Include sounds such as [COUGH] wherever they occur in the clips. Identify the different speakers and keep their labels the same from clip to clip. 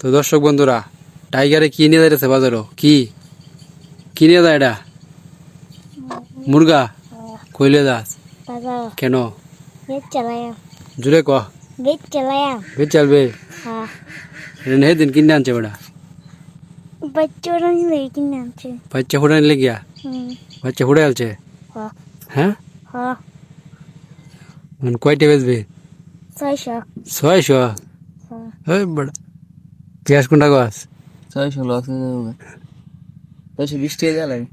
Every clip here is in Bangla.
Speaker 1: তো দর্শক বন্ধুরা টাইগারে কি নিয়ে যাইতেছে বাজারও? কি? কি নিয়ে যায় এটা? মুরগা? কইলে দাস কেন? জুড়ে ক।
Speaker 2: গেট চালায়া।
Speaker 1: বেচ চলবে?
Speaker 2: হ্যাঁ।
Speaker 1: এটা নেই দিন কিনে আনছে বেটা। বাচ্চা ফুটে নিলে গিয়া? বাচ্চা ফুটে আলছে
Speaker 2: হ্যাঁ?
Speaker 1: মানে কয়টা বেচবে?
Speaker 2: ছয়শো।
Speaker 1: ছয়শো?
Speaker 2: হ্যাঁ
Speaker 1: ওই পেঁয়াজ কোনটা গাছ?
Speaker 3: লস হয়ে যাবে ছয়শো বিশ টাকা দেওয়া লাগে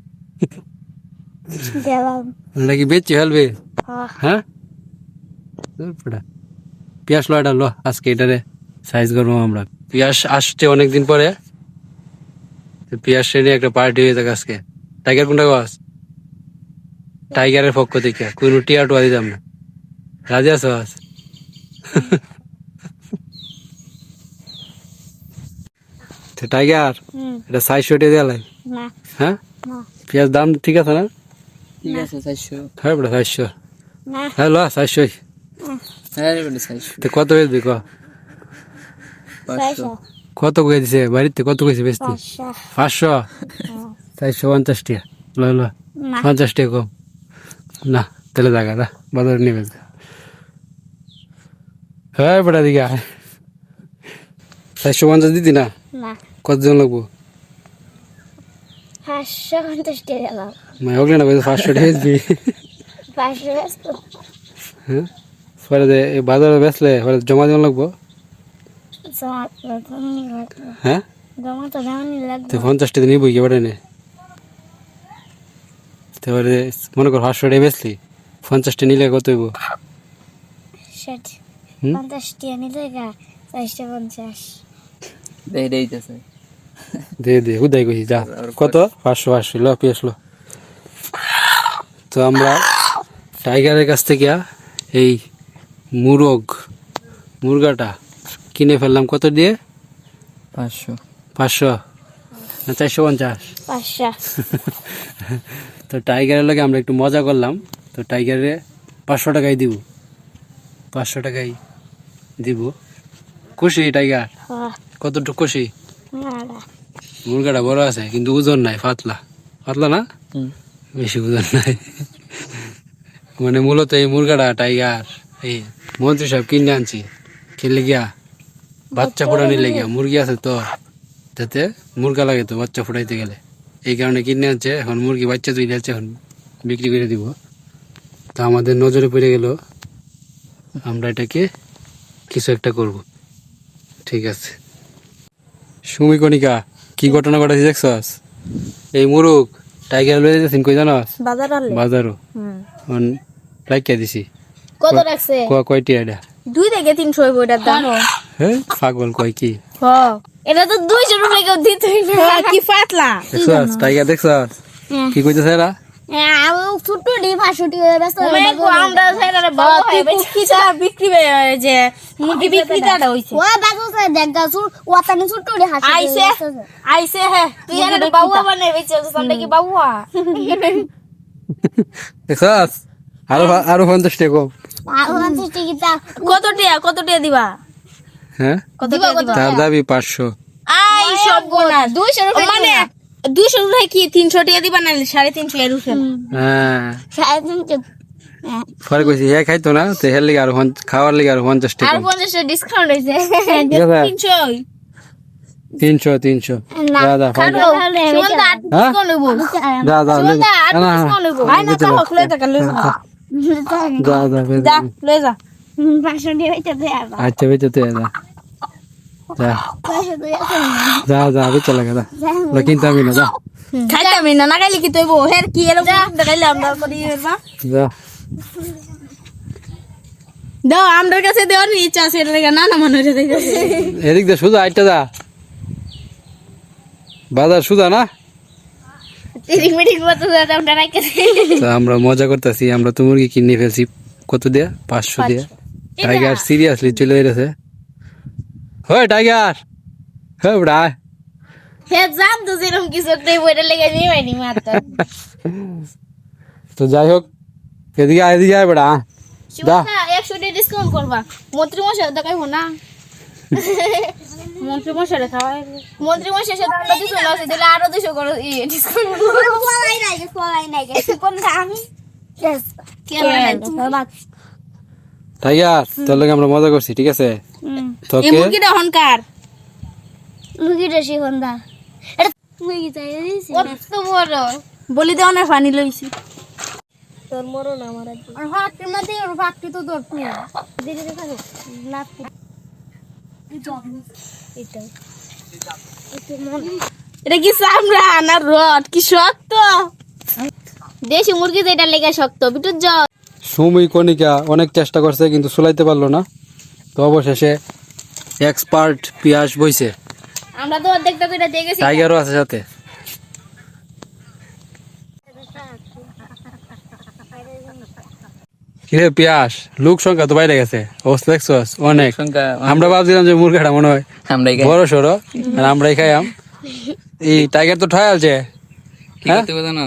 Speaker 1: ওটা বেচছে ফেলবে?
Speaker 2: হ্যাঁ।
Speaker 1: হ্যাঁ? ওই পেঁয়াজ লো এটা লো আজকে এটারে সাইজ করব আমরা। পেঁয়াজ আসছে অনেকদিন পরে। তো পেঁয়াজ শ্রেণি একটা পার্টি হয়ে থাকে আজকে। টাইগার কোনটা গাছ? টাইগারের পক্ষ থেকে। কোনো টিয়া টুয়া দিতাম না। রাজি আছো আজ? [LAUGHS] তো টাইগার এটা সাইজ শটে দেওয়া লাগে? হ্যাঁ?
Speaker 2: না।
Speaker 1: পেঁয়াজ দাম ঠিক আছে না?
Speaker 3: ঠিক আছে চারশো।
Speaker 1: হ্যাঁ বড় চারশো। হ্যাঁ লো চারশোই
Speaker 3: হ্যাঁ চারশো।
Speaker 1: কত বেচবি ক?
Speaker 3: পাঁচশো।
Speaker 1: কত কয়ে দিছে বাড়িতে? কত কইছে বেচতে?
Speaker 2: পাঁচশো।
Speaker 1: পাঁচশো?
Speaker 2: হ্যাঁ।
Speaker 1: চারশো পঞ্চাশ টাকা। লো লো। পঞ্চাশ টাকা কম। না তাহলে জায়গা না বাজারে নেবে হ্যাঁ বেটা। চারশো পঞ্চাশ দিতি না?
Speaker 2: না।
Speaker 1: কতজন লাগবো?
Speaker 2: পাঁচশো পঞ্চাশ টাকা
Speaker 1: মানে ওগুলো না পাঁচশো টাকা বেচবি
Speaker 2: পাঁচশো ব্যস্ত।
Speaker 1: হ্যাঁ? পরে যে বাজারে বেচলে পরে জমা দেওয়া লাগবো?
Speaker 2: তো লাগবে।
Speaker 1: হ্যাঁ?
Speaker 2: জমা তো দেওয়ানি লাগবে।
Speaker 1: পঞ্চাশ টাকা নিবই কে বেটা নে? তারপরে মনে কর পাঁচশো টাকা বেচলি পঞ্চাশটা নিলে কত হইব?
Speaker 2: ষাট।
Speaker 1: হুম?
Speaker 2: পঞ্চাশ নিলে গা চারশো পঞ্চাশ।
Speaker 3: দেই দিতেছে [LAUGHS]
Speaker 1: দে দে উদাই কইছি যা। কত? পাঁচশো পাঁচশো ল পেঁয়াজ লো। তো আমরা টাইগারের কাছ থেকে এই মুরগ মুরগাটা কিনে ফেললাম। কত দিয়ে?
Speaker 3: পাঁচশো।
Speaker 1: পাঁচশো। না চারশো পঞ্চাশ। [LAUGHS] তো টাইগারের লগে আমরা একটু মজা করলাম। তো টাইগারে পাঁচশো টাকাই দিব। পাঁচশো টাকাই দিব। খুশি টাইগার?
Speaker 2: হ্যাঁ।
Speaker 1: কতটুকু খুশি? মুরগাটা বড় আছে কিন্তু ওজন নাই পাতলা। পাতলা না? বেশি ওজন নাই। মানে মূলত এই মুরগাটা টাইগার এই মন্ত্রী সাহেব কিনে আনছি। খেলে গিয়া বাচ্চা ফোটানি লেগিয়া মুরগি আছে তো যাতে মুরগা লাগে তো বাচ্চা ফোটাইতে গেলে। এই কারণে কিনে আনছে এখন মুরগি বাচ্চা তুই যাচ্ছে এখন বিক্রি করে দিব। তো আমাদের নজরে পড়ে গেল আমরা এটাকে কিছু একটা করব। ঠিক আছে। সুমি কণিকা কি ঘটনা ঘটেছে দেখছস? এই মুরুগ টাইগার লয়ে যাচ্ছেন কই জানাস?
Speaker 2: বাজার আনলে
Speaker 1: বাজারও।
Speaker 2: হুম।
Speaker 1: অন রাখিয়া দিছি।
Speaker 2: কত রাখছে?
Speaker 1: ক কয়টি এটা?
Speaker 2: দুই থেকে তিনশো হইব এটার দাম।
Speaker 1: হ্যাঁ পাগল কয় কি?
Speaker 2: এটা তো দুইশো রুপে কেউ দিতেই না কি
Speaker 1: দেখছস টাইগার দেখছস? কি কইতেছে এরা?
Speaker 2: হয়ে
Speaker 4: হয়ে- হ্যাঁ আর
Speaker 1: আরও আরও পঞ্চাশ টাকা
Speaker 4: কত? টিয়া কত টিয়া দিবা?
Speaker 1: হ্যাঁ?
Speaker 4: কত দিবা
Speaker 1: পাঁচশো।
Speaker 4: আই সব গোনা।
Speaker 2: দুইশো
Speaker 4: মানে দুইশো রুপে কি তিনশো টিয়া দিবা না সাড়ে তিনশো এর উঠে
Speaker 1: হ্যাঁ।
Speaker 2: সাড়ে তিনশো।
Speaker 1: পরে কইছি হ্যাঁ খাইতো না তো হের লিগে আরও খাওয়ার লিগে আরও পঞ্চাশ টাকা।
Speaker 2: আর
Speaker 1: কম।
Speaker 2: পঞ্চাশটা ডিসকাউন্ট হয়েছে
Speaker 4: তিনশো।
Speaker 1: তিনশো তিনশো। ফাইন
Speaker 4: সুমনদা আট
Speaker 1: হ্যাঁ? আচ্ছা বেঁচে যা। যা কিনতে আমি না যা।
Speaker 4: খাইতাম না না খাইলে কি তৈব? হের কি এরকম? দেখাইলে আমরা করি
Speaker 1: যা।
Speaker 4: দাও আমার কাছে দেওয়ার ইচ্ছা আছে এটা না না মনে হচ্ছে
Speaker 1: এদিক দিয়ে আইটা যা বাজার সুজা না? আমরা মজা করতেছি আমরা তো মুরগি কিনে ফেলছি। কত দিয়া? পাঁচশো দিয়া। টাইগার সিরিয়াসলি চলে গেছে হয় টাইগার হ্যাঁ বড়া।
Speaker 2: হে জান তো যেরকম কিছু একটা বইটা লেগে নিয়ে হয়নি
Speaker 1: তো যাই হোক এদিকে আয় এদিকে আয় বড়া
Speaker 2: একশো ডিসকাউন্ট করবা। মন্ত্রী মশাই দেখাইবো না?
Speaker 4: মন্ত্রী মশাই খাওয়াই।
Speaker 2: মন্ত্রী মশাই সাথে আমরা দুশো লস দিলে আরও দুশো করে ডিসকাউন্ট পলাই নাই নাই আমি
Speaker 1: টাইগার তোর আমরা মজা করছি ঠিক আছে? তোকে?
Speaker 4: মুরগিটা হনকার
Speaker 2: মুরগিটা শিখন্দা এটা মুরগি চাই দিছি কত বড়।
Speaker 4: বলি দেওয়া না পানি লইছি।
Speaker 2: তোর মরণ আমার আর ফাঁকটির মধ্যে ওর ফাঁকটি তো না এটা। এটা
Speaker 4: কি চামড়া না রড? কি শক্ত?
Speaker 2: দেশি মুরগি যেটা লেগে শক্ত বিটুর জ
Speaker 1: সুমি কণিকা অনেক চেষ্টা করছে কিন্তু সুলাইতে পারল না। তো অবশেষে এক্সপার্ট পিয়াস বইছে।
Speaker 2: আমরা তো অর্ধেকটা করে দিয়ে গেছি।
Speaker 1: টাইগারও আছে সাথে। কিরে পিয়াস লোক সংখ্যা তো বাইরে গেছে। অবস্থা দেখছস অনেক।
Speaker 3: সংখ্যা
Speaker 1: আমরা ভাবছিলাম যে মুরগাটা মনে হয় বড় সড়ো আর আমরাই খাইয়াম এই টাইগার তো ঠয় আছে
Speaker 3: কি করতে পারতো না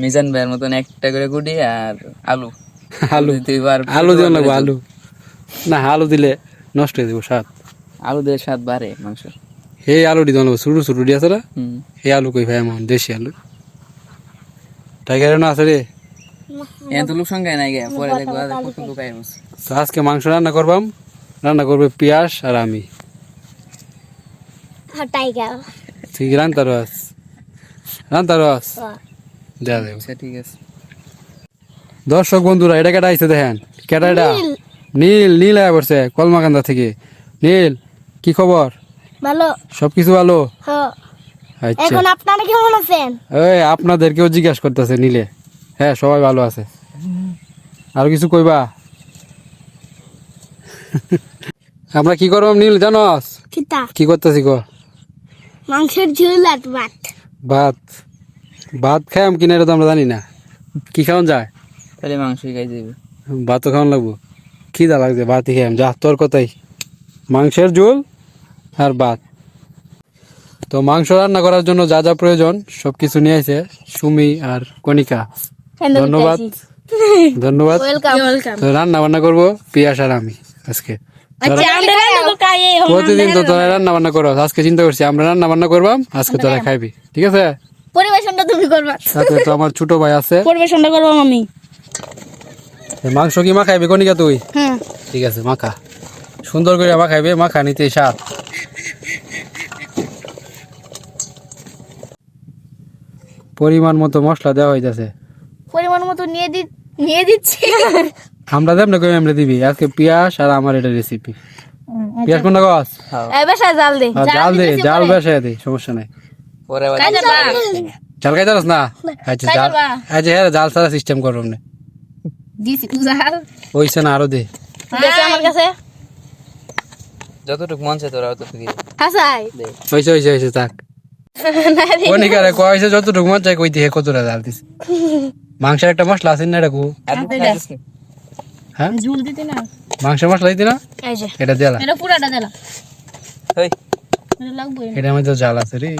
Speaker 3: মিজান ভাইয়ের মতন একটা করে গুটি আর আলু।
Speaker 1: আলু।
Speaker 3: দুইবার
Speaker 1: আলু দিও লাগবো আলু। না আলু দিলে নষ্ট হয়ে যাব স্বাদ।
Speaker 3: আলু দিয়ে স্বাদ বাড়ে মাংস
Speaker 1: এই আলু দিতে লাগবো ছোটো ছোটো দিয়ে আছে না? এই আলু কই ভাই এমন দেশি আলু। টাইগারের না আছে রে।
Speaker 3: তো
Speaker 1: আজকে মাংস রান্না করবাম। রান্না করবে পিয়াস আর আমি।
Speaker 2: টাইগার।
Speaker 1: তুই কি রান্তা রস রান্তা রস
Speaker 3: ঠিক আছে।
Speaker 1: দর্শক বন্ধুরা এটা কেটা আইছে দেখেন? কেটা এটা? নীল নীল আয়া পড়ছে কলমাকান্দা থেকে। নীল কি খবর?
Speaker 2: ভালো।
Speaker 1: সবকিছু ভালো?
Speaker 2: হ্যাঁ
Speaker 1: আচ্ছা।
Speaker 2: এখন আপনারা কেমন আছেন?
Speaker 1: এই আপনাদেরকেও জিজ্ঞাসা করতেছে নীলে। হ্যাঁ সবাই ভালো আছে। আর কিছু কইবা? আমরা কি করব নীল জানস?
Speaker 2: কিতা?
Speaker 1: কি করতেছি গো
Speaker 2: মাংসের ঝোল আর ভাত।
Speaker 1: ভাত। ভাত খাইম কিনা এটা তো আমরা জানি না। কি খাওয়ান যায়?
Speaker 3: তাহলে মাংসই খাই যাবে
Speaker 1: ভাতও খাওয়ান লাগবো। খিদা লাগছে ভাতই খাইম যা তোর কথাই। মাংসের ঝোল আর ভাত। তো মাংস রান্না করার জন্য যা যা প্রয়োজন সব কিছু নিয়ে আসে সুমি আর কণিকা। ধন্যবাদ। ধন্যবাদ।
Speaker 4: ওয়েলকাম ওয়েলকাম
Speaker 1: তো রান্না বান্না করব পিয়াস আর আমি আজকে।
Speaker 4: আচ্ছা
Speaker 1: প্রতিদিন তো তোরা রান্না। বান্না করো আজকে চিন্তা করছি আমরা রান্না বান্না করবাম আজকে তোরা খাইবি ঠিক আছে?
Speaker 2: পরিবেশনটা তুমি করবা।
Speaker 1: সাথে তো আমার ছোট ভাই আছে।
Speaker 4: পরিবেশনটা করব আমি।
Speaker 1: মাংস কি মা খাইবি কনিকা তুই? ঠিক আছে মাখা। সুন্দর করে মা খাইবে মাখা নিতে স্বাদ। পরিমাণ মতো মশলা দেওয়া হইতাছে।
Speaker 2: পরিমাণ মতো নিয়ে দি নিয়ে দিচ্ছি।
Speaker 1: আমরা দেব না কই আমরা দিবি। আজকে পিয়াস আর আমার এটা রেসিপি পিয়াস কোনটা গাছ
Speaker 4: এই বেশা জাল দে।
Speaker 1: জাল দে জাল বেসায় দে সমস্যা নাই।
Speaker 3: পরে
Speaker 1: জাল খাইতে পারস না? আচ্ছা জাল আচ্ছা হ্যাঁ জাল সারা সিস্টেম করো না
Speaker 2: দিছি জাল
Speaker 1: ওইসে না আরও দে।
Speaker 4: দেখো আমার কাছে?
Speaker 3: যতটুকু মন চায় তোরা অতটুকু
Speaker 4: হাসাই।
Speaker 1: হইছে হইছে হইছে থাক। কনিকারে কইছে যতটুকু মন চাই কইতে হে কতটা জাল দিস মাংসের একটা মশলা আছে না এটা কু?
Speaker 3: খাইছিস নি?
Speaker 1: হ্যাঁ?
Speaker 4: ঝুল দিতে না।
Speaker 1: মাংসের মশলা দিতি না? এটা দেলা।
Speaker 2: এটা পুরাটা এটা
Speaker 1: মধ্যে জাল আছে রে।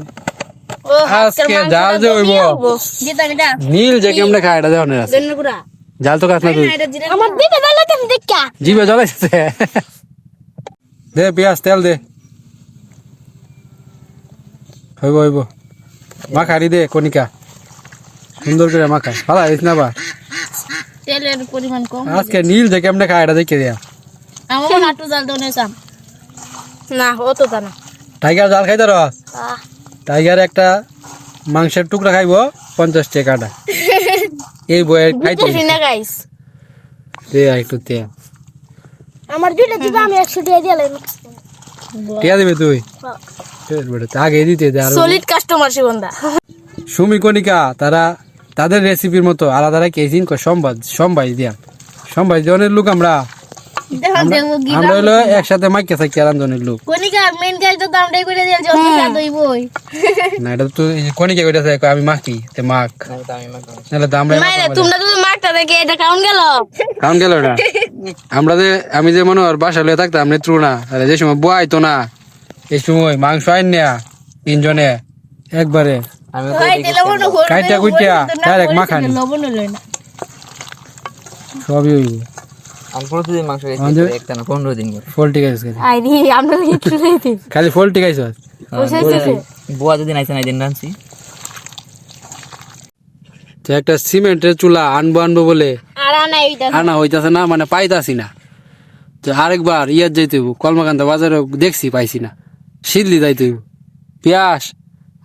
Speaker 4: ও
Speaker 1: আজকে জাল যে হইব। নীল যে কেমনে খায় এটা দেওয়ার আছে। জাল তো কাছ না তুই
Speaker 2: আমার দিতে দিলে তুমি দেখা।
Speaker 1: জিভে জ্বলাইছে দে পেঁয়াজ তেল দে। হইব হইব। মাখারি দে কনিকা সুন্দর করে মাখা। ভালো হইস না বা?
Speaker 2: তেলের পরিমাণ কম
Speaker 1: আজকে নীল যে কেমনে খায় এটা দেখে দিয়া
Speaker 2: আমার হাঁটু জাল দাও নেছাম
Speaker 4: না ও তো তা না
Speaker 1: টাইগার জাল খাইতে রস? টাইগার একটা মাংসের টুকরা খাইব পঞ্চাশ টাকাটা এই বইয়ের খাইতে
Speaker 4: না গাইস
Speaker 1: দে একটু
Speaker 2: আমার দুইটা দিবা আমি টাকা দিয়ে
Speaker 1: টিয়া দিবে তুই? তা আগে দিতে
Speaker 4: সলিড কাস্টমার
Speaker 1: সুমি কণিকা তারা তাদের রেসিপির মতো আলাদা রাখি এই সম্বাদ সম্বাদ দিয়া। সম্বাদ অনেক লোক আমরা আমরা হলো একসাথে মাইকে থাকি আরামজনের লোক।
Speaker 2: কোনিকা মেন তো আমরাই করে অন্য কাজ হইবই
Speaker 1: না এটা তো কইতাছে কয় আমি মাখি তে
Speaker 3: তো
Speaker 1: তো আমরা
Speaker 4: মাইরে তোমরা যদি মারটা দেখে এটা কাউন গেল?
Speaker 1: কারণ গেল ওটা? [LAUGHS] আমরা যে আমি যে মনে হয় বাসা লয়ে থাকতাম নেত্রু না তাহলে যে সময় বয়াইতো না এই সময় মাংস আইন নেয়া তিনজনে একবারে।
Speaker 3: তো
Speaker 1: কাইটা কুইটা ডাইরেক্ট মাখানি।
Speaker 2: না।
Speaker 1: সবই হইব।
Speaker 3: আমি প্রতিদিন মাংস খাইছি একটা না পনেরো দিন করে।
Speaker 1: পোল্ট্রি খাইছিস
Speaker 4: আইরি আমরা লিখতে লাইতে
Speaker 1: খালি পোল্ট্রি খাইছিস
Speaker 3: বুয়া যদি নাইছে নাই দিন রাঁধছি।
Speaker 1: তো একটা সিমেন্টের চুলা আনব আনব বলে
Speaker 2: আনা
Speaker 1: হইতাছে। না মানে পাইতাছি না। তো আরেকবার ইয়ার যাইতে হইব, কলমাকান্দা বাজারে দেখছি পাইছি না। সিদ্ধি যাইতে। পিয়াস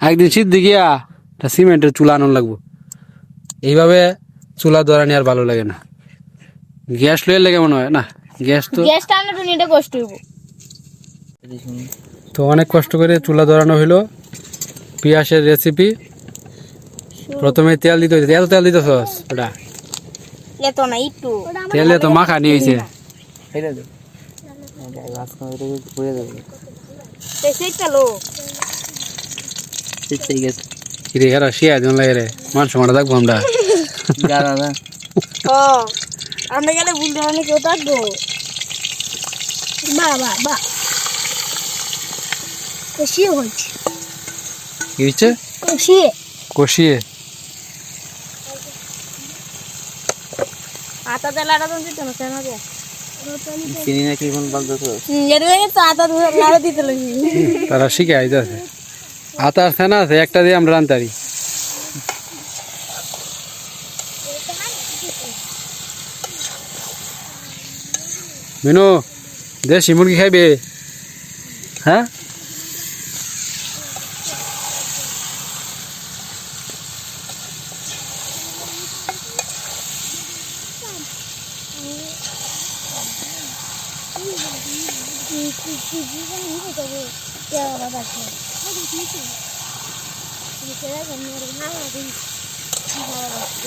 Speaker 1: একদিন সিদ্ধি গিয়া একটা সিমেন্টের চুলা আনন লাগবো। এইভাবে চুলা ধরানি আর ভালো লাগে না। গ্যাস লইলে কেমন হয়। না গ্যাস তো
Speaker 2: গ্যাসটা আনা তো নিতে কষ্ট হইব।
Speaker 1: তো অনেক কষ্ট করে চুলা ধরানো হইল। পিয়াসের রেসিপি প্রথমে তেল দিতে হইছে। এত তেল দিতেছ? ওটা।
Speaker 2: এত না একটু।
Speaker 1: তেলে তো মাখা নিয়ে হয়েছে
Speaker 3: করে
Speaker 1: এরা শিয়া জন লাগে রে। মানুষ মারা থাকব আমরা।
Speaker 4: আমরা গেলে বুঝতে পারি কেউ থাকব? বা বা বা। কষিয়ে হচ্ছে
Speaker 1: কি হচ্ছে
Speaker 4: কষিয়ে।
Speaker 1: কষিয়ে।
Speaker 4: আটা তেলাটা তো দিতে না কেন রে
Speaker 3: চিনি না কি কোন বলতো তো?
Speaker 4: এর লাগে তো আটা লাড়া দিতে লাগি।
Speaker 1: তারা শিখে আইতেছে আছে একটা দিয়ে আমরা রান্তারি। মিনু দেশি মুরগি খাইবে? হ্যাঁ?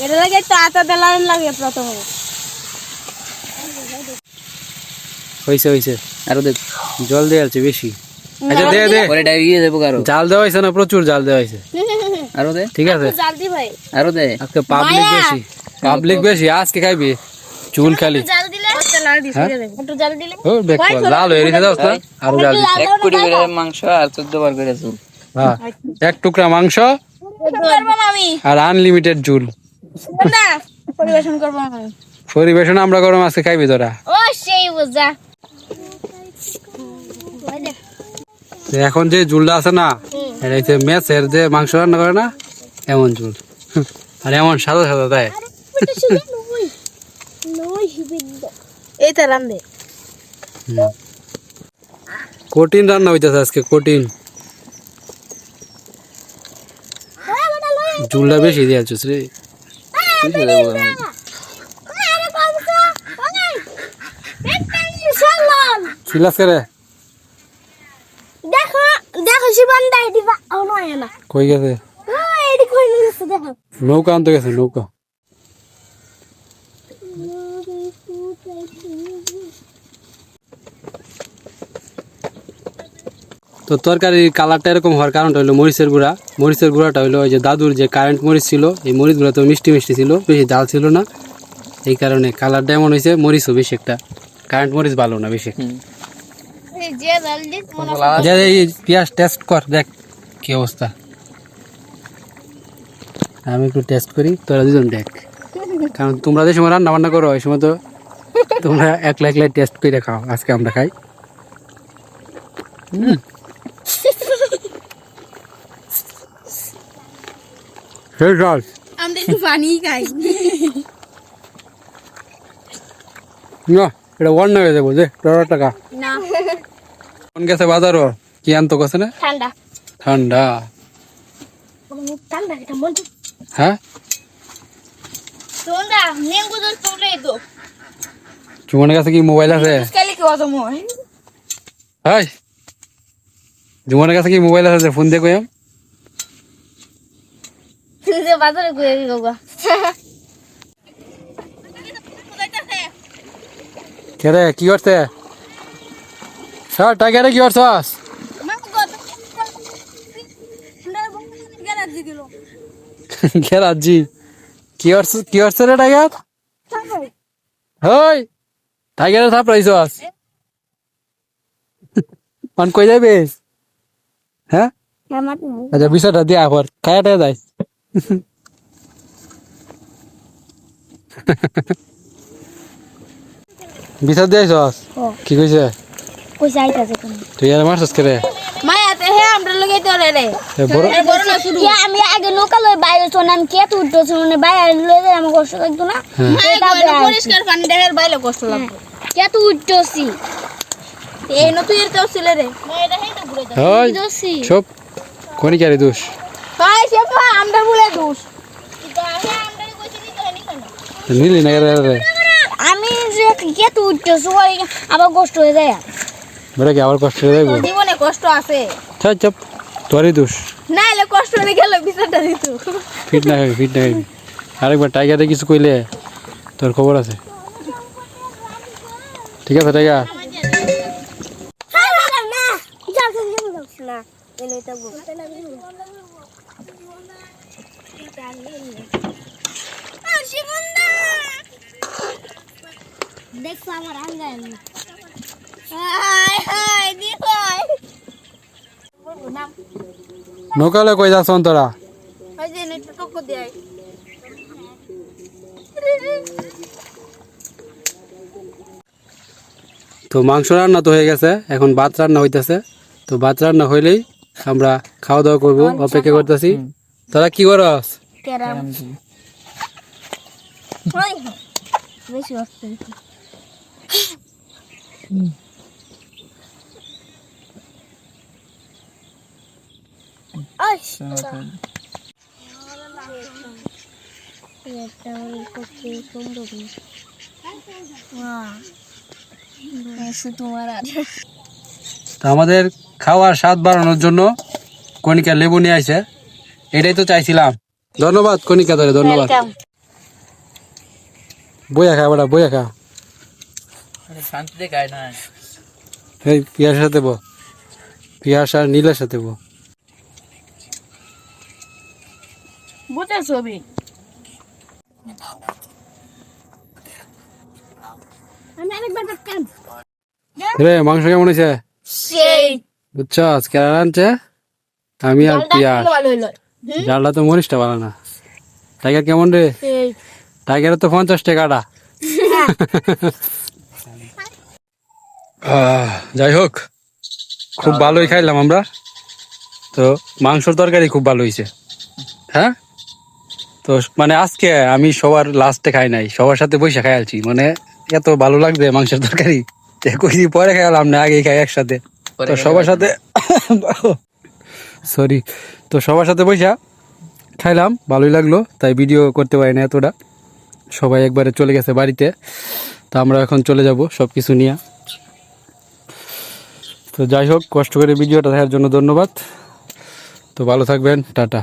Speaker 4: এর লাগে তো আটা তেলান লাগে প্রথমে।
Speaker 1: হয়েছে হয়েছে
Speaker 3: আরও দেখ
Speaker 1: জল দেওয়া আছে বেশি। আচ্ছা দে দে।
Speaker 3: পরে ডাইরিয়ে দেবো কারও।
Speaker 1: জাল দেওয়া হয়েছে না প্রচুর জাল দেওয়া হয়েছে [LAUGHS]
Speaker 3: আরও দে।
Speaker 1: ঠিক আছে।
Speaker 2: জলদি ভাই।
Speaker 3: আরও দে।
Speaker 1: আজকে পাবলিক বেশি। পাবলিক বেশি আজকে খাইবি। চুল খালি।
Speaker 2: জাল দিলে?
Speaker 4: তেলার দিছে
Speaker 1: হ্যাঁ?
Speaker 2: একটু জাল দিলে?
Speaker 1: ও দেখ লাল হয়ে গেছে দোস্ত আরও জাল দিস।
Speaker 3: এক কোটি করে মাংস আর চোদ্দ বার করে চুল।
Speaker 1: হ্যাঁ এক টুকরা মাংস আর আনলিমিটেড
Speaker 2: না পরিবেশন করব
Speaker 1: পরিবেশন আমরা গরম আজকে খাইবি তোরা।
Speaker 2: ও সেই বোঝা
Speaker 1: তো এখন যে ঝুলটা আছে না এটা হচ্ছে মেসের যে মাংস রান্না করে না এমন ঝুল। আর এমন সাদা সাদা দেয় কঠিন রান্না হইতেছে আজকে কঠিন। ঝুলটা বেশি দিয়েছিস রে।
Speaker 3: বুঝে দেবো
Speaker 2: হ্যাঁ,
Speaker 1: ছিলাস রে।
Speaker 2: দেখো এটি ও নয় না।
Speaker 1: কই গেছে?
Speaker 2: এটি কই নিছে দেখো।
Speaker 1: নৌকা আনতে গেছে নৌকা। তো তরকারির কালারটা এরকম হওয়ার কারণটা হলো মরিচের গুঁড়া। মরিচের গুঁড়াটা হলো ওই যে দাদুর যে কারেন্ট মরিচ ছিল এই মরিচগুলো তো মিষ্টি মিষ্টি ছিল বেশি জাল ছিল না। এই কারণে কালারটা এমন হয়েছে মরিচও বেশি একটা। কারেন্ট মরিচ ভালো না বেশি।
Speaker 2: যে
Speaker 1: যা এই পেঁয়াজ টেস্ট কর দেখ কি অবস্থা। আমি একটু টেস্ট করি তোরা দুজন দেখ। কারণ তোমরা যে সময় রান্না বান্না করো ওই সময় তো তোমরা একলা একলা টেস্ট করে খাও আজকে আমরা খাই।
Speaker 4: আমরা একটু পানি খাই।
Speaker 1: না এটা অন্য হয়ে যাব যে টাকা। কোন গেছে বাজারও? কি আনতো গেছে না?
Speaker 2: ঠান্ডা।
Speaker 1: ঠান্ডা। হ্যাঁ? কাছে কি? মোবাইল আছে? হাই! জুমনের কাছে কি? মোবাইল আছে ফোন দিয়ে কইম।
Speaker 2: যে বাজারে ঘুরে গেল
Speaker 1: কে রে কি করছে? স্যার টাকারে কি করছস কে রাজি কি করছ কি করছে রে টাইগার? হই টাইগারে থাপ রাইছস পান কই যাবে হ্যাঁ? আচ্ছা বিষয়টা দিয়া পর খায়াটা যাই বিচার দিয়েছস
Speaker 2: ও
Speaker 1: কি কইছে?
Speaker 2: কইছে আইতাছে কোন?
Speaker 1: তুই আর মারছস কে রে?
Speaker 4: মায়াতে হে আমরা লগে তো রে রে।
Speaker 1: এ বড়
Speaker 2: কি আমি আগে নৌকা লই বাইরে কে লই যায় আমার কষ্ট লাগতো না।
Speaker 1: হ্যাঁ।
Speaker 4: পরিষ্কার পানি দেখার বাইলে কষ্ট লাগবে
Speaker 2: কে তো উঠতেছি।
Speaker 4: এই ন তুই এরতেও ছিলে রে।
Speaker 1: ওই
Speaker 2: উঠতেছি।
Speaker 1: চুপ। কোনি কারে দোষ?
Speaker 4: ভাই আমরা দোষ।
Speaker 1: নিলি না রে রে?
Speaker 2: আমি যে কে তো উঠতেছি আবার কষ্ট হয়ে যায়
Speaker 1: বড় কি আবার কষ্ট হয়ে যাইবো
Speaker 4: জীবনে কষ্ট আছে।
Speaker 1: চুপ চুপ। তোরই দোষ।
Speaker 4: না এলে কষ্ট হয়ে গেল বিচারটা দিত।
Speaker 1: ফিট না খাবি ফিট না খাবি। আরেকবার টাইগারে কিছু কইলে তোর খবর আছে। ঠিক আছে টাইগার।
Speaker 2: দেখছ আমার আঙ্গায়
Speaker 1: নৌকালে কই যাচ্ছ তোরা তো মাংস রান্না তো হয়ে গেছে এখন ভাত রান্না হইতেছে। তো ভাত রান্না হইলেই আমরা খাওয়া দাওয়া করব অপেক্ষা করতেছি। তোরা কি করস?
Speaker 2: বেশি আসছে একটা করতে সুন্দর তোমার আর
Speaker 1: তো আমাদের খাওয়ার স্বাদ বাড়ানোর জন্য কণিকা লেবু নিয়ে আইছে এটাই তো চাইছিলাম। ধন্যবাদ কণিকা ধরে ধন্যবাদ। বইয়া খা বেটা বইয়া খা।
Speaker 3: শান্তিতে খায় না।
Speaker 1: এই পিয়ার সাথে বো পিয়াস আর নীলের সাথে বো
Speaker 4: বুঝে ছবি?
Speaker 2: আমি আরেকবার
Speaker 1: রে মাংস কেমন হয়েছে?
Speaker 4: সেই।
Speaker 1: বুঝছস কেরা রানছে আমি আর
Speaker 4: হইল।
Speaker 1: জালটা তো মরিচটা ভালো না। টাইগার কেমন রে? টাইগারের তো পঞ্চাশ টাকাটা আহ, যাই হোক খুব ভালোই খাইলাম আমরা। তো মাংসর তরকারি খুব ভালো হয়েছে। হ্যাঁ? তো মানে আজকে আমি সবার লাস্টে খাই নাই সবার সাথে বসে খাইছি মানে এত ভালো লাগবে মাংসের তরকারি? যে কইদিন পরে খাইলাম না আগেই খাই একসাথে। [COUGHS] তো সবার সাথে সরি তো সবার সাথে বসা খাইলাম ভালোই লাগল তাই ভিডিও করতে পারি না এতটা। সবাই একবারে চলে গেছে বাড়িতে। তো আমরা এখন চলে যাব সব কিছু নিয়ে। তো যাই হোক কষ্ট করে ভিডিওটা দেখার জন্য ধন্যবাদ। তো ভালো থাকবেন টাটা।